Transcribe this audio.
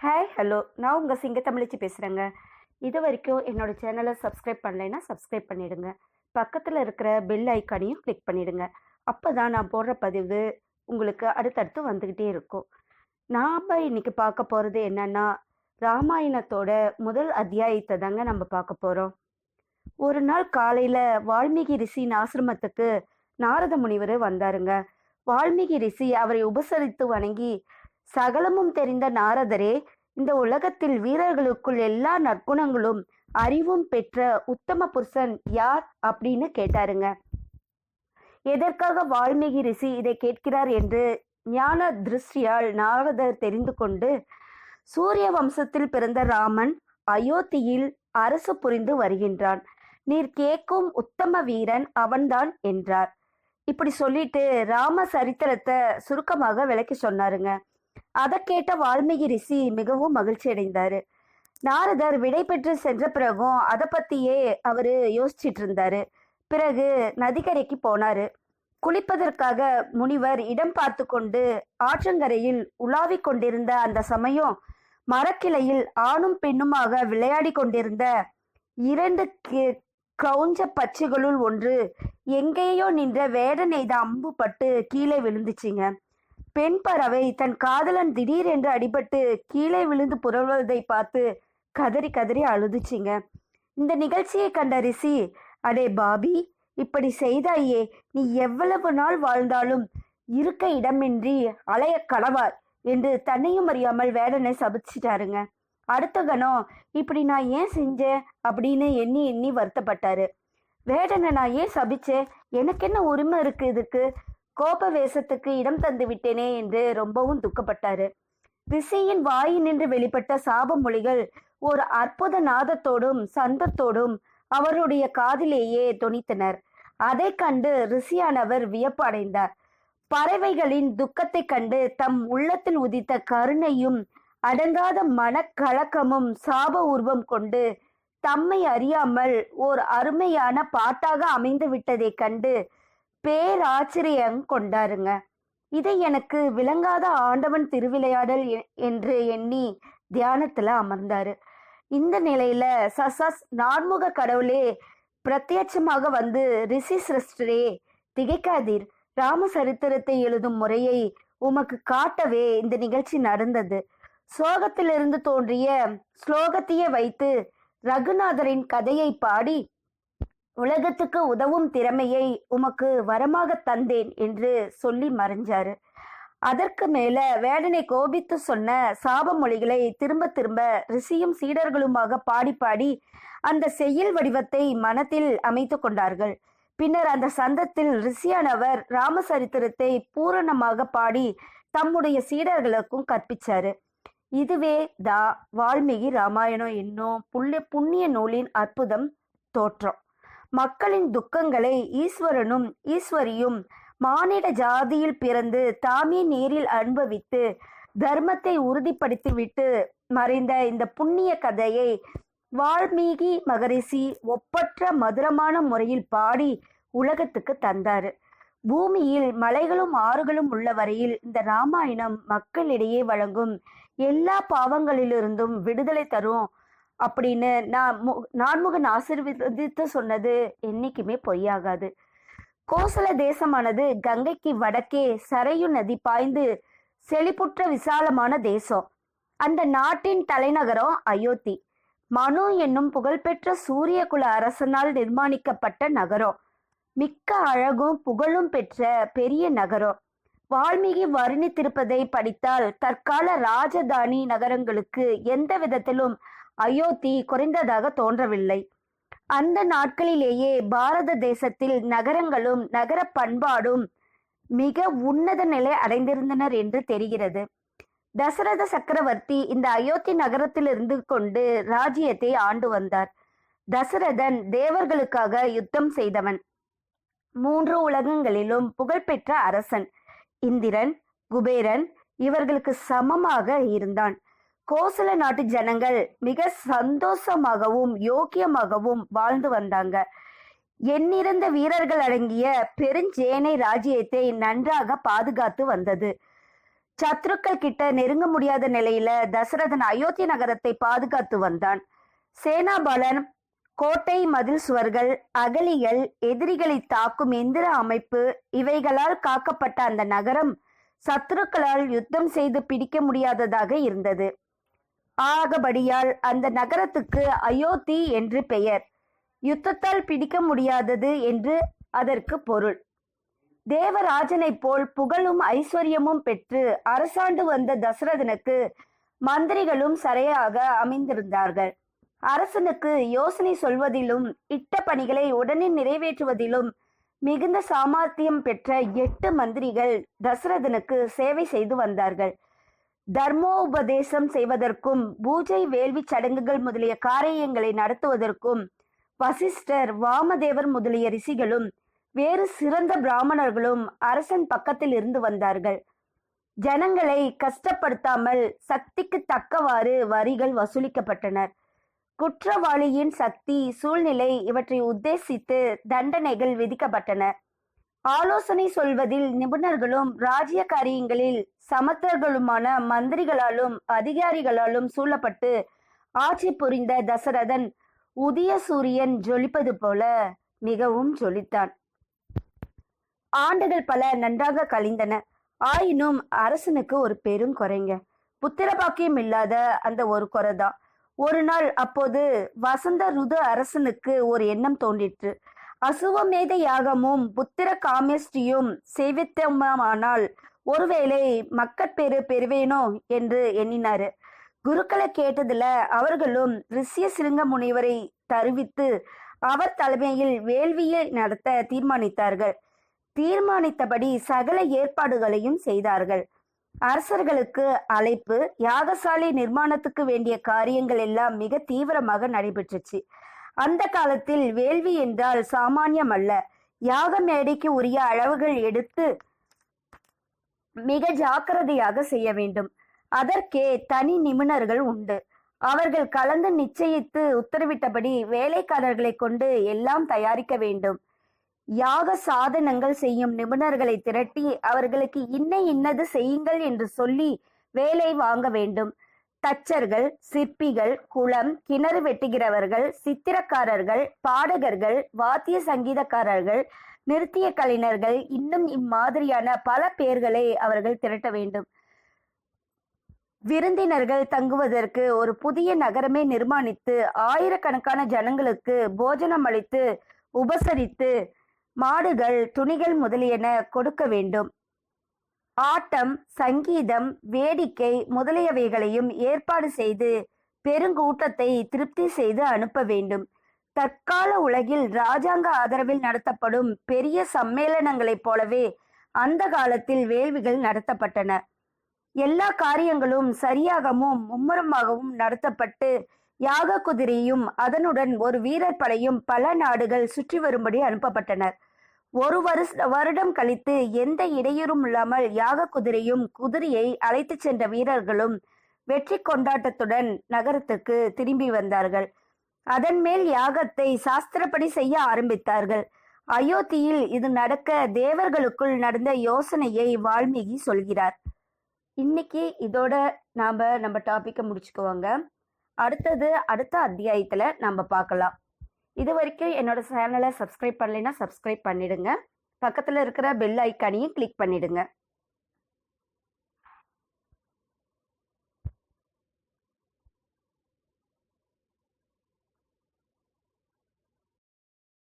Hi hello நான் உங்கள் சிங்க தமிழிச்சு பேசுகிறேங்க இது வரைக்கும் என்னோடய சேனலை சப்ஸ்கிரைப் பண்ணலைன்னா சப்ஸ்கிரைப் பண்ணிவிடுங்க பக்கத்தில் இருக்கிற பெல் ஐக்கானையும் கிளிக் பண்ணிவிடுங்க அப்போ தான் நான் போடுற பதிவு உங்களுக்கு அடுத்தடுத்து வந்துக்கிட்டே இருக்கும். நாம் இன்றைக்கி பார்க்க போகிறது என்னென்னா ராமாயணத்தோட முதல் அத்தியாயத்தை தாங்க நம்ம பார்க்க போகிறோம் ஒரு நாள் காலையில் வால்மீகி ரிஷியின் ஆசிரமத்துக்கு நாரத முனிவர் வந்தாருங்க. வால்மீகி ரிஷி அவரை உபசரித்து வணங்கி சகலமும் தெரிந்த நாரதரே இந்த உலகத்தில் வீரர்களுக்குள் எல்லா நற்குணங்களும் அறிவும் பெற்ற உத்தம புருஷன் யார் அப்படின்னு கேட்டாருங்க. எதற்காக வால்மீகி ரிஷி இதை கேட்கிறார் என்று ஞான திருஷ்டியால் நாரதர் தெரிந்து கொண்டு சூரிய வம்சத்தில் பிறந்த ராமன் அயோத்தியில் அரசு புரிந்து வருகின்றான். நீர் கேட்கும் உத்தம வீரன் அவன்தான் என்றார். இப்படி சொல்லிட்டு ராம சரித்திரத்தை சுருக்கமாக விளக்கி சொன்னாருங்க. அதை கேட்ட வால்மீகி ரிஷி மிகவும் மகிழ்ச்சி அடைந்தாரு. நாரதர் விடை பெற்று சென்ற பிறகும் அதை பத்தியே அவரு யோசிச்சிட்டு இருந்தாரு. பிறகு நதிக்கரைக்கு போனாரு. குளிப்பதற்காக முனிவர் இடம் பார்த்து கொண்டு ஆற்றங்கரையில் உலாவிக் கொண்டிருந்த அந்த சமயம் மரக்கிளையில் ஆணும் பெண்ணுமாக விளையாடி கொண்டிருந்த இரண்டு கி- பச்சைகளுள் ஒன்று எங்கேயோ நின்ற வேடன் எய்த அம்பு பட்டு கீழே விழுந்துச்சுங்க. பெண் பறவை தன் காதலன் திடீரென்று அடிபட்டு கீழே விழுந்து புரள்வதை பார்த்து கதறி கதறி அழுதுச்சிங்க. இந்த நிகழ்ச்சியை கண்ட ரிஷி அடே பாபி இப்படி செய்தாயே நீ எவ்வளவு நாள் வாழ்ந்தாலும் இருக்க இடமின்றி அலைய களவாய் என்று தன்னையும் அறியாமல் வேடனை சபிச்சிட்டாருங்க. அடுத்த கணம் இப்படி நான் ஏன் செஞ்சேன் அப்படின்னு எண்ணி எண்ணி வருத்தப்பட்டாரு. வேடனை நான் ஏன் சபிச்சேன்? எனக்கு என்ன உரிமை இருக்கு இதுக்கு? கோப வேஷத்துக்கு இடம் தந்துவிட்டேனே என்று ரொம்பவும் துக்கப்பட்டாரு. ரிஷியின் வாயினின்று வெளிப்பட்ட சாப மொழிகள் ஒரு அற்புத நாதத்தோடும் சந்தத்தோடும் அவருடைய காதிலேயே தொனித்தனர். அதை கண்டு ரிஷியானவர் வியப்பு அடைந்தார். பறவைகளின் துக்கத்தைக் கண்டு தம் உள்ளத்தில் உதித்த கருணையும் அடங்காத மனக்கலக்கமும் சாப உருவம் கொண்டு தம்மை அறியாமல் ஓர் அருமையான பாட்டாக அமைந்து விட்டதைக் கண்டு பேராச்சரியம் கொண்டாருங்க. இதை எனக்கு விளங்காத ஆண்டவன் திருவிளையாடல் என்று எண்ணி தியானத்துல அமர்ந்தாரு. இந்த நிலையில சசஸ் நான்முக கடவுளே பிரத்யட்சமாக வந்து ரிஷி சிரஷ்டரே திகைக்காதீர். ராம சரித்திரத்தை எழுதும் முறையை உமக்கு காட்டவே இந்த நிகழ்ச்சி நடந்தது. சோகத்திலிருந்து தோன்றிய ஸ்லோகத்தையே வைத்து ரகுநாதரின் கதையை பாடி உலகத்துக்கு உதவும் திறமையை உமக்கு வரமாக தந்தேன் என்று சொல்லி மறைஞ்சாரு. அதற்கு மேல வேடனை கோபித்து சொன்ன சாப மொழிகளை திரும்ப திரும்ப ரிஷியும் சீடர்களுமாக பாடி பாடி அந்த செயல் வடிவத்தை மனத்தில் அமைத்து கொண்டார்கள். பின்னர் அந்த சந்தத்தில் ரிஷியானவர் ராமசரித்திரத்தை பூரணமாக பாடி தம்முடைய சீடர்களுக்கும் கற்பிச்சாரு. இதுவே தா வால்மீகி ராமாயணம் என்னும் புள்ளிய புண்ணிய நூலின் அற்புதம் தோற்றம். மக்களின் துக்கங்களை ஈஸ்வரனும் ஈஸ்வரியும் மானிட ஜாதியில் பிறந்து தாமே நேரில் அனுபவித்து தர்மத்தை உறுதிப்படுத்திவிட்டு மறைந்த இந்த புண்ணிய கதையை வால்மீகி மகரிஷி ஒப்பற்ற மதுரமான முறையில் பாடி உலகத்துக்கு தந்தார். பூமியில் மலைகளும் ஆறுகளும் உள்ள வரையில் இந்த ராமாயணம் மக்களிடையே வழங்கும் எல்லா பாவங்களிலிருந்தும் விடுதலை தரும் அப்படின்னு நான் மு- நான்முகன் ஆசீர்வதித்து சொன்னது என்னைக்குமே பொய்யாகாது. கோசல தேசமானது கங்கைக்கு வடக்கே சரையு நதி பாய்ந்து செழிப்புற்ற விசாலமான தேசம். அந்த நாட்டின் தலைநகரம் அயோத்தி. மனு என்னும் புகழ்பெற்ற சூரியகுல அரசனால் நிர்மாணிக்கப்பட்ட நகரம். மிக்க அழகும் புகழும் பெற்ற பெரிய நகரம். வால்மீகி வர்ணித்திருப்பதை படித்தால் தற்கால ராஜதானி நகரங்களுக்கு எந்த விதத்திலும் அயோத்தி குறைந்ததாக தோன்றவில்லை. அந்த நாட்களிலேயே பாரத தேசத்தில் நகரங்களும் நகர பண்பாடும் மிக உன்னத நிலை அடைந்திருந்தனர் என்று தெரிகிறது. தசரத சக்கரவர்த்தி இந்த அயோத்தி நகரத்தில் இருந்து கொண்டு ராஜ்யத்தை ஆண்டு வந்தார். தசரதன் தேவர்களுக்காக யுத்தம் செய்தவன். மூன்று உலகங்களிலும் புகழ்பெற்ற அரசன். இந்திரன் குபேரன் இவர்களுக்கு சமமாக இருந்தான். கோசல நாட்டு ஜனங்கள் மிக சந்தோஷமாகவும் யோக்கியமாகவும் வாழ்ந்து வந்தாங்க. எண்ணிறந்த வீரர்கள் அடங்கிய பெருஞ்சேனை ராஜ்யத்தை நன்றாக பாதுகாத்து வந்தது. சத்ருக்கள் கிட்ட நெருங்க முடியாத நிலையில தசரதன் அயோத்தி நகரத்தை பாதுகாத்து வந்தான். சேனாபாலன் கோட்டை மதில் சுவர்கள் அகலிகள் எதிரிகளை தாக்கும் எந்திர அமைப்பு இவைகளால் காக்கப்பட்ட அந்த நகரம் சத்துருக்களால் யுத்தம் செய்து பிடிக்க முடியாததாக இருந்தது. ஆகபடியால் அந்த நகரத்துக்கு அயோத்தி என்று பெயர். யுத்தத்தால் பிடிக்க முடியாதது என்று அதற்கு பொருள். தேவராஜனைப் போல் புகழும் ஐஸ்வர்யமும் பெற்று அரசாண்டு வந்த தசரதனுக்கு மந்திரிகளும் சரையாக அமைந்திருந்தார்கள். அரசனுக்கு யோசனை சொல்வதிலும் இட்ட பணிகளை உடனே நிறைவேற்றுவதிலும் மிகுந்த சாமர்த்தியம் பெற்ற எட்டு மந்திரிகள் தசரதனுக்கு சேவை செய்து வந்தார்கள். தர்மோபதேசம் செய்வதற்கும் பூஜை வேள்வி சடங்குகள் முதலிய காரியங்களை நடத்துவதற்கும் வசிஷ்டர் வாமதேவர் முதலிய ரிஷிகளும் வேறு சிறந்த பிராமணர்களும் அரசன் பக்கத்தில் இருந்து வந்தார்கள். ஜனங்களை கஷ்டப்படுத்தாமல் சக்திக்கு தக்கவாறு வரிகள் வசூலிக்கப்பட்டனர். குற்றவாளியின் சக்தி சூழ்நிலை இவற்றை உத்தேசித்து தண்டனைகள் விதிக்கப்பட்டன. ஆலோசனை சொல்வதில் நிபுணர்களும் ராஜ்ய காரியங்களில் சமத்தர்களுமான மந்திரிகளாலும் அதிகாரிகளாலும் சூழப்பட்டு ஆட்சி புரிந்த தசரதன் உதய சூரியன் ஜொலிப்பது போல மிகவும் ஜொலித்தான். ஆண்டுகள் பல நன்றாக கழிந்தன. ஆயினும் அரசனுக்கு ஒரு பெரும் குறைங்க. புத்திர பாக்கியம் இல்லாத அந்த ஒரு குறைதான். ஒரு நாள் அப்போது வசந்த ருது அரசனுக்கு ஒரு எண்ணம் தோன்றிற்று. அசுவமேத யாகமும் புத்திர காமியஷ்டியும் செய்வித்தமானால் ஒருவேளை மக்கட்பேறு பெறுவேனோ என்று எண்ணினாரு. குருக்களை கேட்டதுல அவர்களும் ரிஷிய சிருங்க முனிவரை தருவித்து அவர் தலைமையில் வேள்வியை நடத்த தீர்மானித்தார்கள். தீர்மானித்தபடி சகல ஏற்பாடுகளையும் செய்தார்கள். அரசர்களுக்கு அழைப்பு யாகசாலை நிர்மாணத்துக்கு வேண்டிய காரியங்கள் எல்லாம் மிக தீவிரமாக நடைபெற்றுச்சு. அந்த காலத்தில் வேள்வி என்றால் சாமானியம் அல்ல. யாக மேடைக்கு உரிய அளவுகள் எடுத்து மிக ஜாக்கிரதையாக செய்ய வேண்டும். அதற்கே தனி நிபுணர்கள் உண்டு. அவர்கள் கலந்து நிச்சயித்து உத்தரவிட்டபடி வேலைக்காரர்களை கொண்டு எல்லாம் தயாரிக்க வேண்டும். யாக சாதனங்கள் செய்யும் நிபுணர்களை திரட்டி அவர்களுக்கு இன்ன இன்னது செய்யுங்கள் என்று சொல்லி வேலை வாங்க வேண்டும். தச்சர்கள் சிற்பிகள் குளம் கிணறு வெட்டுகிறவர்கள் சித்திரக்காரர்கள் பாடகர்கள் வாத்திய சங்கீதக்காரர்கள் நிறுத்திய கலைஞர்கள் இன்னும் இம்மாதிரியான பல பேர்களை அவர்கள் திரட்ட வேண்டும். விருந்தினர்கள் தங்குவதற்கு ஒரு புதிய நகரமே நிர்மாணித்து ஆயிரக்கணக்கான ஜனங்களுக்கு போஜனம் அளித்து உபசரித்து மாடுகள் துணிகள் முதலியன கொடுக்க வேண்டும். ஆட்டம் சங்கீதம் வேடிக்கை முதலியவைகளையும் ஏற்பாடு செய்து பெருங்கூட்டத்தை திருப்தி செய்து அனுப்ப வேண்டும். தற்கால உலகில் ராஜாங்க ஆதரவில் நடத்தப்படும் பெரிய சம்மேளனங்களைப் போலவே அந்த காலத்தில் வேள்விகள் நடத்தப்பட்டன. எல்லா காரியங்களும் சரியாகவும் மும்முரமாகவும் நடத்தப்பட்டு யாக குதிரையும் அதனுடன் ஒரு வீரர் படையும் பல நாடுகள் சுற்றி வரும்படி அனுப்பப்பட்டனர். ஒரு வருஷ வருடம் கழித்து எந்த இடையூறும் இல்லாமல் யாக குதிரையும் குதிரையை அழைத்து சென்ற வீரர்களும் வெற்றி கொண்டாட்டத்துடன் நகரத்துக்கு திரும்பி வந்தார்கள். அதன் மேல் யாகத்தை சாஸ்திரப்படி செய்ய ஆரம்பித்தார்கள். அயோத்தியில் இது நடக்க தேவர்களுக்குள் நடந்த யோசனையை வால்மீகி சொல்கிறார். இன்னைக்கு இதோட நாம நம்ம டாபிக்கை முடிச்சுக்குவோங்க. அடுத்தது அடுத்த அத்தியாயத்தில் நம்ம பார்க்கலாம். இது வரைக்கும் என்னோட சேனலை சப்ஸ்கிரைப் பண்ணலைன்னா சப்ஸ்கிரைப் பண்ணிடுங்க. பக்கத்தில் இருக்கிற பெல் ஐக்கானையும் கிளிக் பண்ணிடுங்க.